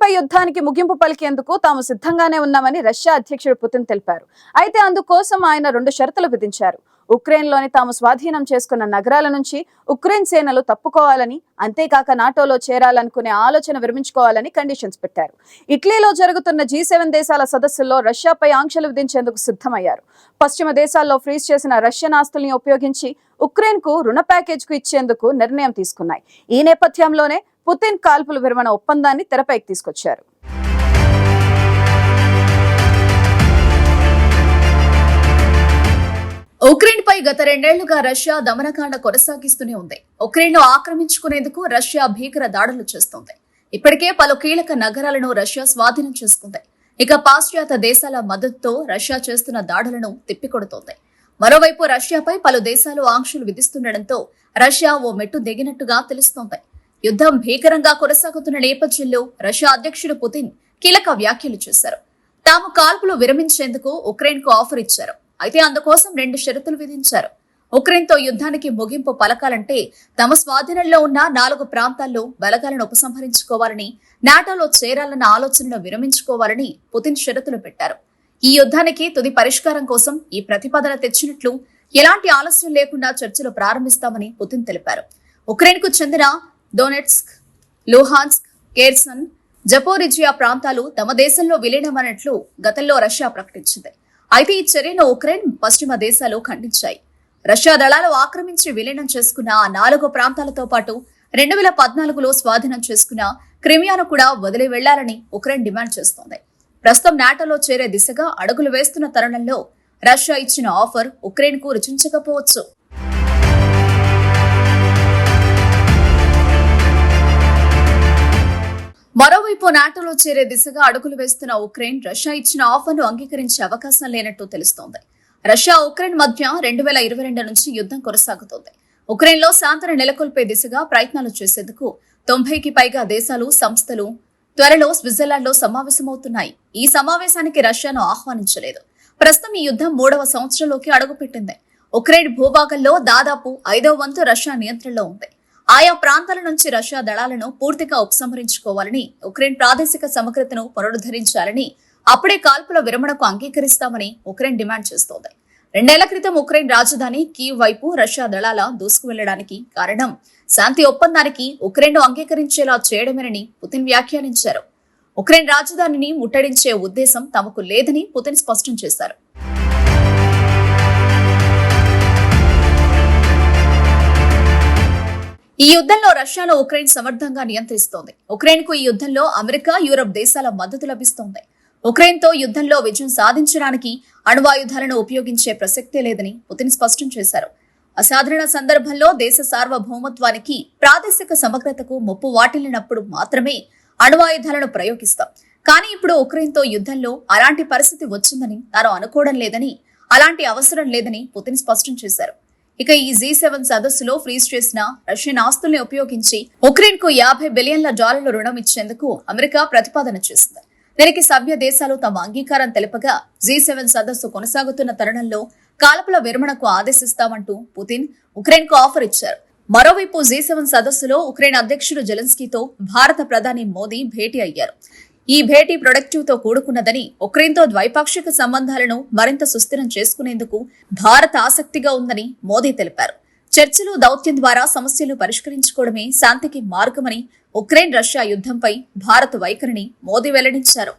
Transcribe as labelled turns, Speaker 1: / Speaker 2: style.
Speaker 1: పై యుద్ధానికి ముగింపు పలికేందుకు తాము సిద్ధంగానే ఉన్నామని రష్యా అధ్యక్షుడు పుతిన్ తెలిపారు. అయితే అందుకోసం ఆయన రెండు షరతులు విధించారు. ఉక్రెయిన్లోని తాము స్వాధీనం చేసుకున్న నగరాల నుంచి ఉక్రెయిన్ సేనలు తప్పుకోవాలని అంతేకాక నాటోలో చేరాలనుకునే ఆలోచన విరమించుకోవాలని కండిషన్స్ పెట్టారు. ఇటలీలో జరుగుతున్న జీ సెవెన్ దేశాల సదస్సుల్లో రష్యాపై ఆంక్షలు విధించేందుకు సిద్ధమయ్యారు. పశ్చిమ దేశాల్లో ఫ్రీజ్ చేసిన రష్యన్ ఆస్తుల్ని ఉపయోగించి ఉక్రెయిన్కు రుణ ప్యాకేజ్కు ఇచ్చేందుకు నిర్ణయం తీసుకున్నాయి. ఈ నేపథ్యంలోనే పుతిన్ కాల్పుల విరమణ ఒప్పందాన్ని తెరపైకి తీసుకొచ్చారు.
Speaker 2: ఉక్రెయిన్ పై గత రెండేళ్ళుగా రష్యా దమనకాండ కొనసాగిస్తూనే ఉంది. ఉక్రెయిన్ను ఆక్రమించుకునేందుకు రష్యా భీకర దాడులు చేస్తోంది. ఇప్పటికే పలు కీలక నగరాలను రష్యా స్వాధీనం చేసుకుంది. ఇక పాశ్చాత్య దేశాల మద్దతుతో రష్యా చేస్తున్న దాడులను తిప్పికొడుతోంది. మరోవైపు రష్యాపై పలు దేశాలు ఆంక్షలు విధిస్తుండటంతో రష్యా ఓ మెట్టు దిగినట్టుగా తెలుస్తోంది. యుద్ధం భీకరంగా కొనసాగుతున్న నేపథ్యంలో రష్యా అధ్యక్షుడు పుతిన్ కీలక వ్యాఖ్యలు చేశారు. తాము కాల్పులు విరమించేందుకు ఉక్రెయిన్కు ఆఫర్ ఇచ్చారు. అయితే అందుకోసం రెండు షరతులు విధించారు. ఉక్రెయిన్తో యుద్ధానికి ముగింపు పలకాలంటే తమ స్వాధీనంలో ఉన్న నాలుగు ప్రాంతాల్లో బలగాలను ఉపసంహరించుకోవాలని నాటోలో చేరాలన్న ఆలోచనను విరమించుకోవాలని పుతిన్ షరతులు పెట్టారు. ఈ యుద్ధానికి తుది పరిష్కారం కోసం ఈ ప్రతిపాదన తెచ్చినట్లు ఎలాంటి ఆలస్యం లేకుండా చర్చలు ప్రారంభిస్తామని పుతిన్ తెలిపారు. ఉక్రెయిన్కు చెందిన డొనెట్స్క్ లూహాన్స్క్ కేర్సన్ జపోరిజియా ప్రాంతాలు తమ దేశంలో విలీనమైనట్లు గతంలో రష్యా ప్రకటించింది. అయితే ఈ చర్యను ఉక్రెయిన్ పశ్చిమ దేశాలు ఖండించాయి. రష్యా దళాలు ఆక్రమించి విలీనం చేసుకున్న ఆ నాలుగు ప్రాంతాలతో పాటు రెండు వేల పద్నాలుగులో స్వాధీనం చేసుకున్న క్రిమియాను కూడా వదిలి వెళ్ళాలని ఉక్రెయిన్ డిమాండ్ చేస్తోంది. ప్రస్తుతం నాటోలో చేరే దిశగా అడుగులు వేస్తున్న తరుణంలో రష్యా ఇచ్చిన ఆఫర్ ఉక్రెయిన్కు రుచించకపోవచ్చు. మరోవైపు నాటోలో చేరే దిశగా అడుగులు వేస్తున్న ఉక్రెయిన్ రష్యా ఇచ్చిన ఆఫర్ను అంగీకరించే అవకాశం లేనట్టు తెలుస్తోంది. రష్యా ఉక్రెయిన్ మధ్య రెండు వేల ఇరవై రెండు నుంచి యుద్ధం కొనసాగుతోంది. ఉక్రెయిన్లో శాంతిని నెలకొల్పే దిశగా ప్రయత్నాలు చేసేందుకు తొంభైకి పైగా దేశాలు సంస్థలు త్వరలో స్విట్జర్లాండ్లో సమావేశమవుతున్నాయి. ఈ సమావేశానికి రష్యాను ఆహ్వానించలేదు. ప్రస్తుతం ఈ యుద్ధం మూడవ సంవత్సరంలోకి అడుగుపెట్టింది. ఉక్రెయిన్ భూభాగంలో దాదాపు ఐదవ వంతు రష్యా నియంత్రణలో ఉంది. ఆయా ప్రాంతాల నుంచి రష్యా దళాలను పూర్తిగా ఉపసంహరించుకోవాలని ఉక్రెయిన్ ప్రాదేశిక సమగ్రతను పునరుద్ధరించాలని అప్పుడే కాల్పుల విరమణకు అంగీకరిస్తామని ఉక్రెయిన్ డిమాండ్ చేస్తోంది. రెండేళ్ళ క్రితం ఉక్రెయిన్ రాజధాని కీవ్ వైపు రష్యా దళాల దూసుకువెళ్ళడానికి కారణం శాంతి ఒప్పందానికి ఉక్రెయిన్ను అంగీకరించేలా చేయడమేనని పుతిన్ వ్యాఖ్యానించారు. ఉక్రెయిన్ రాజధానిని ముట్టడించే ఉద్దేశం తమకు లేదని పుతిన్ స్పష్టం చేశారు. ఈ యుద్ధంలో రష్యాను ఉక్రెయిన్ సమర్థంగా నియంత్రిస్తోంది. ఉక్రెయిన్కు ఈ యుద్ధంలో అమెరికా యూరప్ దేశాల మద్దతు లభిస్తోంది. ఉక్రెయిన్తో యుద్ధంలో విజయం సాధించడానికి అణ్వాయుధాలను ఉపయోగించే ప్రసక్తే లేదని పుతిన్ స్పష్టం చేశారు. అసాధారణ సందర్భంలో దేశ సార్వభౌమత్వానికి ప్రాదేశిక సమగ్రతకు ముప్పు వాటిల్లినప్పుడు మాత్రమే అణ్వాయుధాలను ప్రయోగిస్తాం. కానీ ఇప్పుడు ఉక్రెయిన్తో యుద్ధంలో అలాంటి పరిస్థితి వచ్చిందని తాను అనుకోవడం లేదని అలాంటి అవసరం లేదని పుతిన్ స్పష్టం చేశారు. ఇక ఈ జీ సెవెన్ సదస్సులో ఫ్రీజ్ చేసిన రష్యన్ ఆస్తుల్ని ఉపయోగించి ఉక్రెయిన్కు యాభై బిలియన్ల డాలర్ల రుణం ఇచ్చేందుకు అమెరికా ప్రతిపాదన చేసింది. దీనికి సభ్య దేశాలు తమ అంగీకారం తెలుపగా జీ సెవెన్ సదస్సు కొనసాగుతున్న తరుణంలో కాల్పుల విరమణకు ఆదేశిస్తామంటూ పుతిన్ ఉక్రెయిన్కు ఆఫర్ ఇచ్చారు. మరోవైపు జీ సెవెన్ సదస్సులో ఉక్రెయిన్ అధ్యక్షుడు జెలెన్స్కీతో భారత ప్రధాని మోదీ భేటీ అయ్యారు. ఈ భేటీ ప్రొడక్టివ్తో కూడుకున్నదని ఉక్రెయిన్తో ద్వైపాక్షిక సంబంధాలను మరింత సుస్థిరం చేసుకునేందుకు భారత్ ఆసక్తిగా ఉందని మోదీ తెలిపారు. చర్చలు దౌత్యం ద్వారా సమస్యలు పరిష్కరించుకోవడమే శాంతికి మార్గమని ఉక్రెయిన్ రష్యా యుద్ధంపై భారత్ వైఖరిని మోదీ వెల్లడించారు.